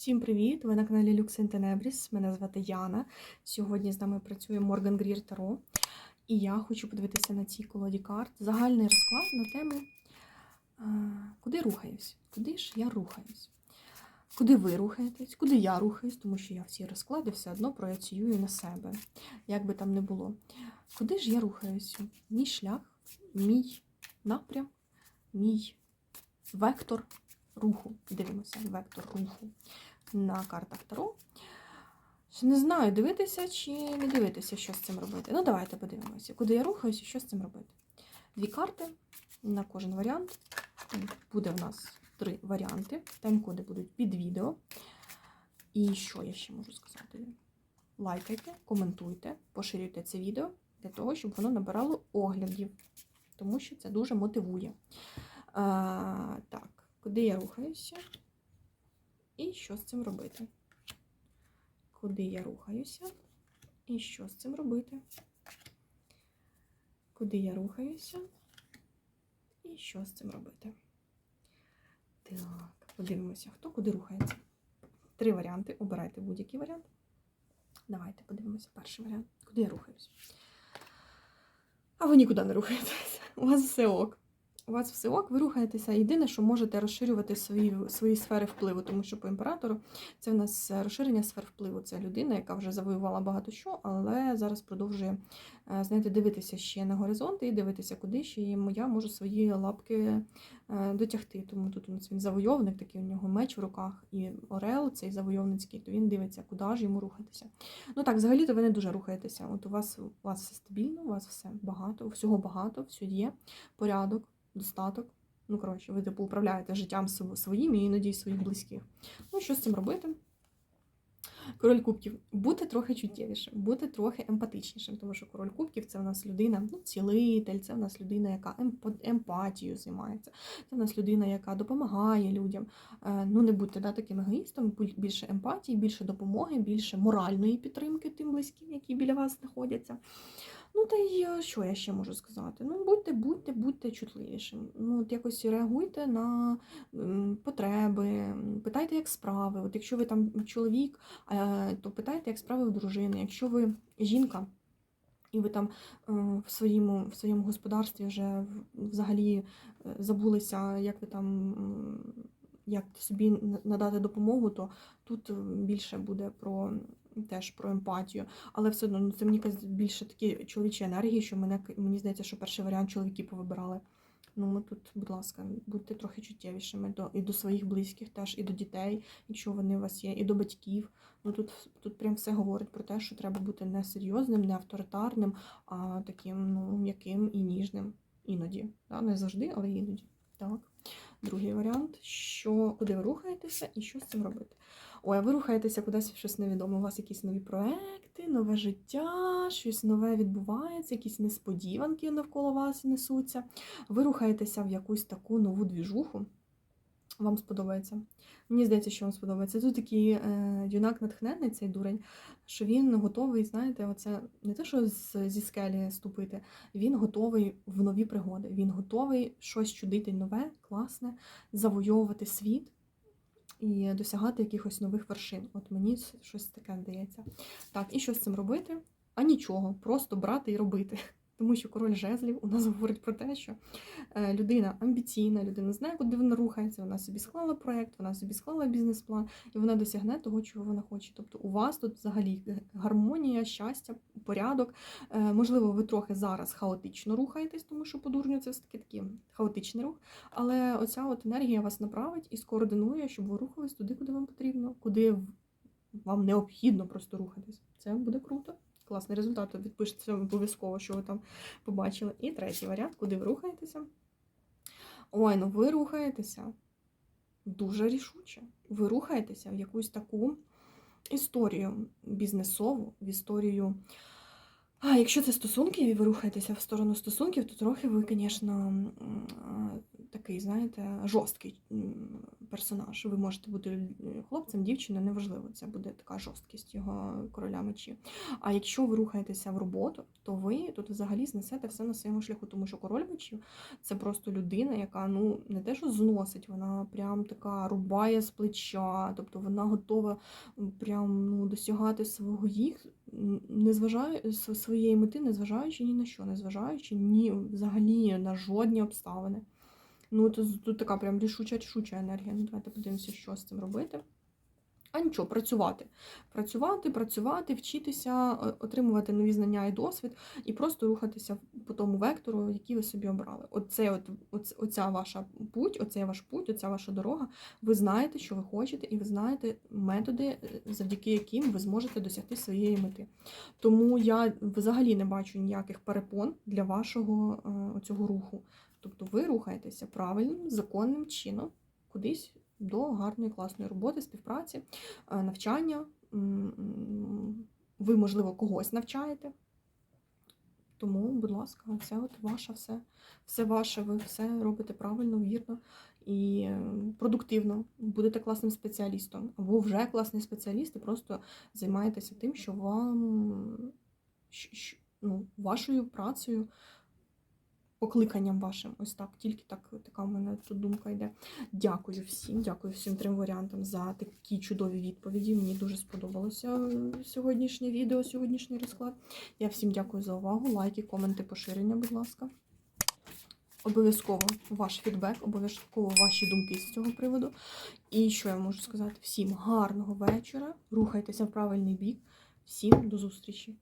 Всім привіт! Ви на каналі Lux Tenebris. Мене звати Яна. Сьогодні з нами працює Морган Грір Таро. І я хочу подивитися на цій колоді карт. Загальний розклад на тему Куди рухаюсь? Куди ж я рухаюсь? Куди ви рухаєтесь? Куди я рухаюсь? Тому що я всі розклади все одно проєцюю на себе, як би там не було. Куди ж я рухаюсь? Мій шлях, мій напрям, мій вектор руху. Дивимося, вектор руху на картах Таро. Не знаю, дивитися чи не дивитися, що з цим робити. Ну, давайте подивимося, куди я рухаюся що з цим робити. Дві карти на кожен варіант. Буде в нас три варіанти. Тайм-коди будуть під відео. І що я ще можу сказати? Лайкайте, коментуйте, поширюйте це відео для того, щоб воно набирало оглядів, тому що це дуже мотивує. А, так, куди я рухаюся? І що з цим робити? Куди я рухаюся? І що з цим робити? Куди я рухаюся? І що з цим робити? Так, подивимося, хто куди рухається. Три варіанти. Обирайте будь-який варіант. Давайте подивимося перший варіант. Куди я рухаюся? А ви нікуди не рухаєтеся. У вас все ок. У вас все ок, ви рухаєтеся. Єдине, що можете розширювати свої свої сфери впливу, тому що по імператору це в нас розширення сфер впливу. Це людина, яка вже завоювала багато що, але зараз продовжує знаєте, дивитися ще на горизонти і дивитися, куди ще і я можу свої лапки дотягти. Тому тут у нас він завойовник, такий у нього меч в руках, і Орел, цей завойовницький, то він дивиться, куди ж йому рухатися. Ну так, взагалі-то ви не дуже рухаєтеся. От у вас у вас все стабільно, у вас все багато, всього багато, все є, порядок достаток. Ну, коротше, ви типу управляєте життям своїм і іноді своїх близьких. Ну, що з цим робити? Король кубків, бути трохи чуттєвішим, бути трохи емпатичнішим, тому що король кубків це в нас людина, ну, цілитель, це в нас людина, яка емпатією займається, це в нас людина, яка допомагає людям. Ну, не будьте да, таким егоїстом, більше емпатії, більше допомоги, більше моральної підтримки тим близьким, які біля вас знаходяться. Ну, та й е, що я ще можу сказати? Ну, будьте, будьте, будьте чутливішим. Ну, от якось реагуйте на потреби, питайте, як справи. От якщо ви там чоловік, е, то питайте, як справи у дружини. Якщо ви жінка. І ви там е, в своєму в своєму господарстві вже взагалі забулися, як ви там як собі надати допомогу, то тут більше буде про теж про емпатію. Але все одно ну, це мені більше такі чоловічі енергії, що мене мені здається, що перший варіант чоловіки повибирали. Ну, ми тут, будь ласка, будьте трохи чуттєвішими до і до своїх близьких, теж, і до дітей, якщо вони у вас є, і до батьків. Ну тут тут прям все говорить про те, що треба бути не серйозним, не авторитарним, а таким ну, м'яким і ніжним. Іноді. Да? Не завжди, але іноді. Так. Другий варіант, що куди ви рухаєтеся і що з цим робити. Ой, а ви рухаєтеся кудись щось невідоме. У вас якісь нові проекти, нове життя, щось нове відбувається, якісь несподіванки навколо вас несуться. Ви рухаєтеся в якусь таку нову двіжуху. Вам сподобається. Мені здається, що вам сподобається. Тут такий е, юнак натхнений, цей дурень, що він готовий, знаєте, оце не те, що з, зі скелі ступити, він готовий в нові пригоди. Він готовий щось чудити нове, класне, завойовувати світ і досягати якихось нових вершин. От мені щось таке здається. Так, і що з цим робити? А нічого, просто брати і робити. Тому що король жезлів у нас говорить про те, що е, людина амбіційна, людина знає, куди вона рухається, вона собі склала проєкт, вона собі склала бізнес-план, і вона досягне того, чого вона хоче. Тобто у вас тут взагалі гармонія, щастя, порядок. Е, можливо, ви трохи зараз хаотично рухаєтесь, тому що по дурню це все таки такий хаотичний рух. Але оця от енергія вас направить і скоординує, щоб ви рухались туди, куди вам потрібно, куди вам необхідно просто рухатись. Це буде круто класний результат. то Відпишіться обов'язково, що ви там побачили. І третій варіант, куди ви рухаєтеся. Ой, ну ви рухаєтеся дуже рішуче. Ви рухаєтеся в якусь таку історію бізнесову, в історію А якщо це стосунки, і ви рухаєтеся в сторону стосунків, то трохи ви, звісно, такий, знаєте, жорсткий персонаж. Ви можете бути хлопцем, дівчиною, неважливо, це буде така жорсткість його короля мечів. А якщо ви рухаєтеся в роботу, то ви тут взагалі знесете все на своєму шляху, тому що король мечів це просто людина, яка ну не те, що зносить, вона прям така рубає з плеча, тобто вона готова прям ну, досягати свого їх, м, не зважає с- своєї мети, незважаючи ні на що, незважаючи ні взагалі на жодні обставини. Ну, тут, тут така прям рішуча рішуча енергія. Ну, давайте подивимося, що з цим робити. А нічого, працювати. Працювати, працювати, вчитися, отримувати нові знання і досвід, і просто рухатися по тому вектору, який ви собі обрали. Оце, от, оц- оця ваша путь, оцей ваш путь, оця ваша дорога. Ви знаєте, що ви хочете, і ви знаєте методи, е, завдяки яким ви зможете досягти своєї мети. Тому я взагалі не бачу ніяких перепон для вашого е, цього руху. Тобто ви рухаєтеся правильним, законним чином кудись до гарної, класної роботи, співпраці, е, навчання. Ви, можливо, когось навчаєте. Тому, будь ласка, це от ваше все. Все ваше, ви все робите правильно, вірно і е, продуктивно. Будете класним спеціалістом. Або вже класний спеціаліст, і просто займаєтеся тим, що вам ну, вашою працею, покликанням вашим. Ось так, тільки так, така в мене тут думка йде. Дякую всім, дякую всім трьом варіантам за такі чудові відповіді. Мені дуже сподобалося е, сьогоднішнє відео, сьогоднішній розклад. Я всім дякую за увагу. Лайки, коменти, поширення, будь ласка. Обов'язково ваш фідбек, обов'язково ваші думки з цього приводу. І що я можу сказати? Всім гарного вечора. Рухайтеся в правильний бік. Всім до зустрічі!